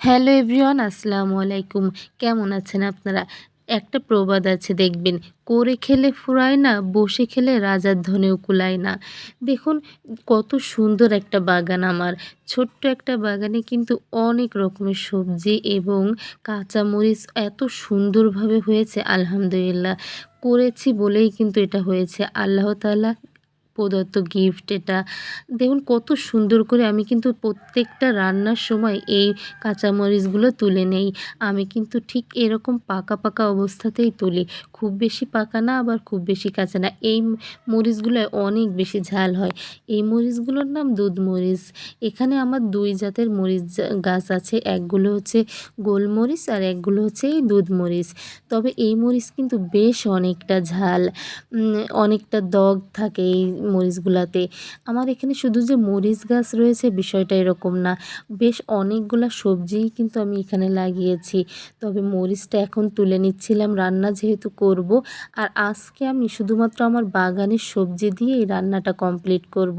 Hello everyone, আসসালামু আলাইকুম। কেমন আছেন আপনারা? একটা প্রবাদ আছে, দেখবেন। করে খেলে ফুরায় না, বসে খেলে রাজার ধনেও কুলায় না। দেখুন, কত সুন্দর একটা বাগান আমার। ছোট্ট একটা বাগানে কিন্তু অনেক রকমের সবজি এবং কাঁচামরিচ এত সুন্দরভাবে হয়েছে, আলহামদুলিল্লাহ। করেছি বলেই কিন্তু এটা হয়েছে। আল্লাহ তাআলা প্রদত্ত গিফট এটা। দেখুন কত সুন্দর করে আমি কিন্তু প্রত্যেকটা রান্নার সময় এই কাঁচামরিচগুলো তুলে নেই। আমি কিন্তু ঠিক এরকম পাকা পাকা অবস্থাতেই তুলি। খুব বেশি পাকা না, আবার খুব বেশি কাঁচা না। এই মরিচগুলো অনেক বেশি ঝাল হয়। এই মরিচগুলোর নাম দুধ মরিচ। এখানে আমার দুই জাতের মরিচ গাছ আছে। একগুলো হচ্ছে গোলমরিচ আর একগুলো হচ্ছে এই দুধ মরিচ। তবে এই মরিচ কিন্তু বেশ অনেকটা ঝাল। অনেকটা দগ থাকে এই মরিচগুলাতে। আমার এখানে শুধু যে মরিচ গাছ রয়েছে বিষয়টা এরকম না। বেশ অনেকগুলা সবজিই কিন্তু আমি এখানে লাগিয়েছি। তবে মরিচটা এখন তুলে নিচ্ছিলাম, রান্না যেহেতু করব। আর আজকে আমি শুধুমাত্র আমার বাগানের সবজি দিয়ে এই রান্নাটা কমপ্লিট করব।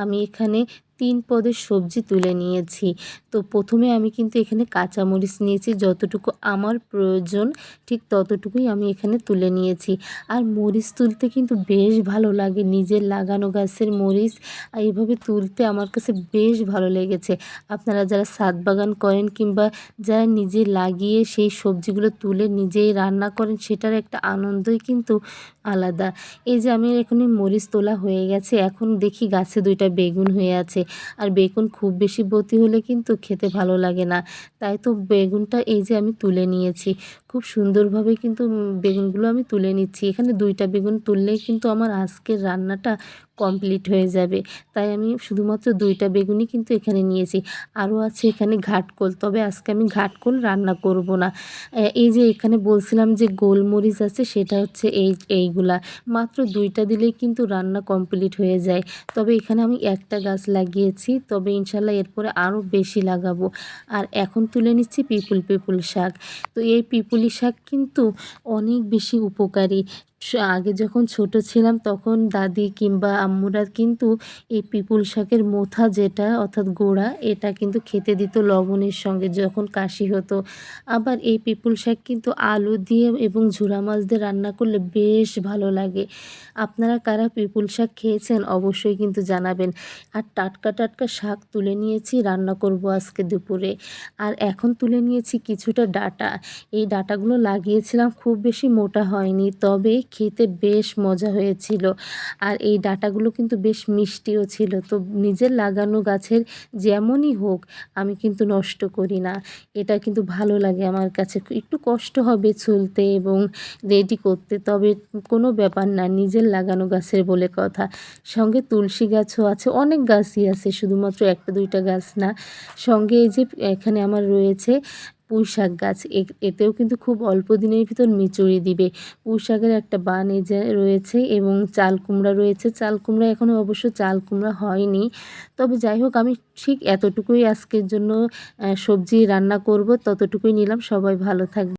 আমি এখানে তিন পদের সবজি তুলে নিয়েছি। তো প্রথমে আমি কিন্তু এখানে কাঁচামরিচ নিয়েছি, যতটুকু আমার প্রয়োজন, ঠিক ততটুকুই আমি এখানে তুলে নিয়েছি। আর মরিচ তুলতে কিন্তু বেশ ভালো লাগে, নিজের লাগানো গাছের মরিচ, আর এইভাবে তুলতে আমার কাছে বেশ ভালো লেগেছে। আপনারা যারা সাত বাগান করেন কিংবা যারা নিজে লাগিয়ে সেই সবজিগুলো তুলে নিজেই রান্না করেন, সেটার একটা আনন্দই কিন্তু আলাদা। এই যে আমি এখানে মরিচ তোলা হয়ে গেছে, এখন দেখি গাছে দুইটা বেগুন হয়ে আছে। আর বেগুন খুব বেশি বতি হলে কিন্তু খেতে ভালো লাগে না। তাই তো বেগুনটা এই যে আমি তুলে নিয়েছি। খুব সুন্দরভাবে কিন্তু বেগুনগুলো আমি তুলে নিচ্ছি। এখানে দুইটা বেগুন তুললেই কিন্তু আমার আজকের রান্নাটা কমপ্লিট হয়ে যাবে। তাই আমি শুধুমাত্র দুইটা বেগুনই কিন্তু এখানে নিয়েছি। আরও আছে এখানে ঘাটকোল। তবে আজকে আমি ঘাটকোল রান্না করব না। এই যে এখানে বলছিলাম যে গোলমরিচ আছে, সেটা হচ্ছে এই, এইগুলা। মাত্র দুইটা দিলেই কিন্তু রান্না কমপ্লিট হয়ে যায়। তবে এখানে আমি একটা গাছ লাগিয়েছি। তবে ইনশাল্লাহ এরপরে আরও বেশি লাগাবো। আর এখন তুলে নিচ্ছি পিপুল পিপুল শাক। তো এই পিপুলি শাক কিন্তু অনেক বেশি উপকারী। আগে যখন ছোট ছিলাম তখন দাদি কিংবা আম্মুরা কিন্তু এই পিপুল শাকের মোথা যেটা, অর্থাৎ গোড়া, এটা কিন্তু খেতে দিত লবণের সঙ্গে যখন কাশি হতো। আবার এই পিপুল শাক কিন্তু আলু দিয়ে এবং ঝুরা মাছ দিয়ে রান্না করলে বেশ ভালো লাগে। আপনারা কারা পিপুল শাক খেয়েছেন অবশ্যই কিন্তু জানাবেন। আর টাটকা টাটকা শাক তুলে নিয়েছি, রান্না করব আজকে দুপুরে। আর এখন তুলে নিয়েছি কিছুটা ডাটা। এই ডাটাগুলো লাগিয়েছিলাম, খুব বেশি মোটা হয়নি। তবে খেতে বেশ মজা হয়েছিল। আর এই ডাটাগুলো কিন্তু বেশ মিষ্টিও ছিল। তো নিজের লাগানো গাছের যেমনই হোক, আমি কিন্তু নষ্ট করি না। এটা কিন্তু ভালো লাগে আমার কাছে। একটু কষ্ট হবে চুলতে এবং রেডি করতে, তবে কোনো ব্যাপার না, নিজের লাগানো গাছের বলে কথা। সঙ্গে তুলসী গাছও আছে, অনেক গাছই আছে, শুধুমাত্র একটা দুইটা গাছ না। সঙ্গে এই যে এখানে আমার রয়েছে পুঁই শাক গাছ এতেও কিন্তু খুব অল্প দিনের ভিতর মিচুরি দিবে। পুঁই শাকের একটা বান এই যে রয়েছে এবং চাল কুমড়া রয়েছে, চাল কুমড়া এখনও অবশ্য চাল কুমড়া হয়নি। তবে যাই হোক, আমি ঠিক এতটুকুই আজকের জন্য সবজি রান্না করব, ততটুকুই নিলাম। সবাই ভালো থাকবে